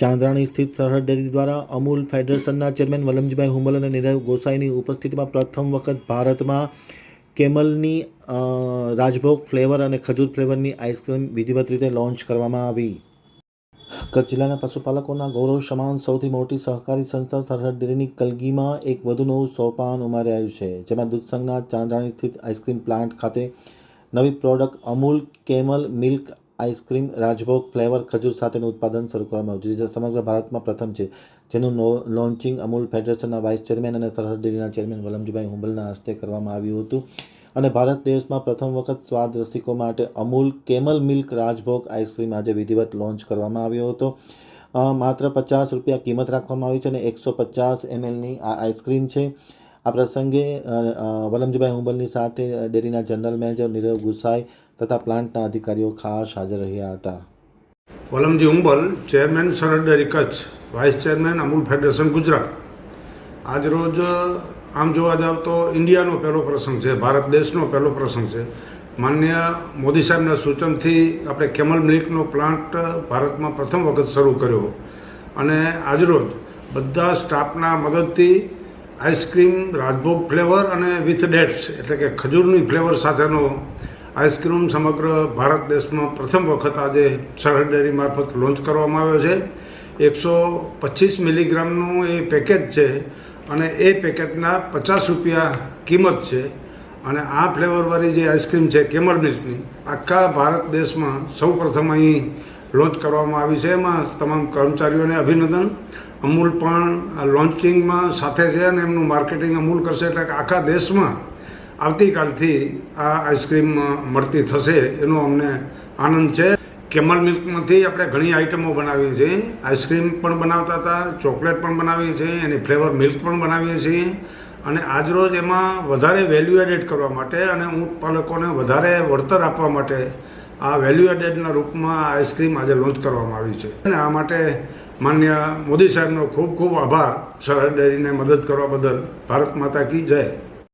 ચાંદ્રાણી સ્થિત સરહદ ડેરી દ્વારા અમૂલ ફેડરેશનના ચેરમેન વલમજીભાઈ હુમલ અને નીરવ ગોસાઈની ઉપસ્થિતિમાં પ્રથમ વખત ભારતમાં કેમલની રાજભોગ ફ્લેવર અને ખજૂર ફ્લેવરની આઈસ્ક્રીમ વિધિવત રીતે લોન્ચ કરવામાં આવી. કચ્છ જિલ્લાના પશુપાલકોના ગૌરવ સમાન સૌથી મોટી સહકારી સંસ્થા સરહદ ડેરીની કલગીમાં એક વધુ નવું સોપાન ઉમારી આવ્યું છે, જેમાં દૂધ સંઘના ચાંદ્રાણી સ્થિત આઈસ્ક્રીમ પ્લાન્ટ ખાતે નવી product Amul camel milk ice cream Rajbhog flavour ખજૂર સાથેનું ઉત્પાદન શરૂ કરવામાં આવ્યું છે, જે સમગ્ર ભારતમાં પ્રથમ છે, જેનું લોન્ચિંગ અમૂલ ફેડરેશનના વાઇસ ચેરમેન અને સરહદ ડેરીના ચેરમેન વલમજીભાઈ હુંબલના હસ્તે કરવામાં આવ્યું હતું. અને ભારત દેશમાં પ્રથમ વખત સ્વાદ રસિકો માટે Amul camel milk Rajbhog ice cream આજે વિધિવત લોન્ચ કરવામાં આવ્યો હતો. માત્ર પચાસ રૂપિયા કિંમત રાખવામાં આવી છે અને એકસો પચાસ એમએલની આ આઈસ્ક્રીમ છે. આ પ્રસંગે વલમજીભાઈ હુંબલની સાથે ડેરીના જનરલ મેનેજર નીરવ ગુસાઈ તથા પ્લાન્ટના અધિકારીઓ ખાસ હાજર રહ્યા હતા. Valamji Humbal, chairman Sarhad dairy Kutch, vice chairman Amul federation Gujarat. આજરોજ આમ જોવા જાવ તો ઇન્ડિયાનો પહેલો પ્રસંગ છે, ભારત દેશનો પહેલો પ્રસંગ છે. માન્ય મોદી સાહેબના સૂચનથી આપણે કેમલ મિલ્કનો પ્લાન્ટ ભારતમાં પ્રથમ વખત શરૂ કર્યો. અને આજરોજ બધા સ્ટાફના મદદથી આઈસ્ક્રીમ રાજભોગ ફ્લેવર અને વિથ ડેટ્સ એટલે કે ખજૂરની ફ્લેવર સાથેનો આઈસ્ક્રીમ સમગ્ર ભારત દેશમાં પ્રથમ વખત આજે સરહદ ડેરી મારફત લોન્ચ કરવામાં આવ્યો છે. એકસો પચીસ મિલીગ્રામનું એ પેકેજ છે અને એ પેકેટના પચાસ રૂપિયા કિંમત છે. અને આ ફ્લેવરવાળી જે આઈસ્ક્રીમ છે કેમર મિલ્કની આખા ભારત દેશમાં સૌ પ્રથમ અહીં લોન્ચ કરવામાં આવી છે. એમાં તમામ કર્મચારીઓને અભિનંદન. અમૂલ પણ લોન્ચિંગમાં સાથે છે અને એમનું માર્કેટિંગ અમૂલ કરશે એટલે આખા દેશમાં આવતીકાલથી આ આઈસ્ક્રીમ મળતી થશે એનો અમને આનંદ છે. કેમલ મિલ્કમાંથી આપણે ઘણી આઈટમો બનાવીએ છીએ. આઈસ્ક્રીમ પણ બનાવતા હતા, ચોકલેટ પણ બનાવીએ છીએ, એની ફ્લેવર મિલ્ક પણ બનાવીએ છીએ. અને આજરોજ એમાં વધારે વેલ્યુ એડેડ કરવા માટે અને ઊંટ પાલકોને વધારે વળતર આપવા માટે આ વેલ્યુ એડેડના રૂપમાં આઈસ્ક્રીમ આજે લોન્ચ કરવામાં આવી છે. અને આ માટે માન્ય મોદી સાહેબનો ખૂબ ખૂબ આભાર, સરહદ ડેરીને મદદ કરવા બદલ. ભારત માતા કી જય.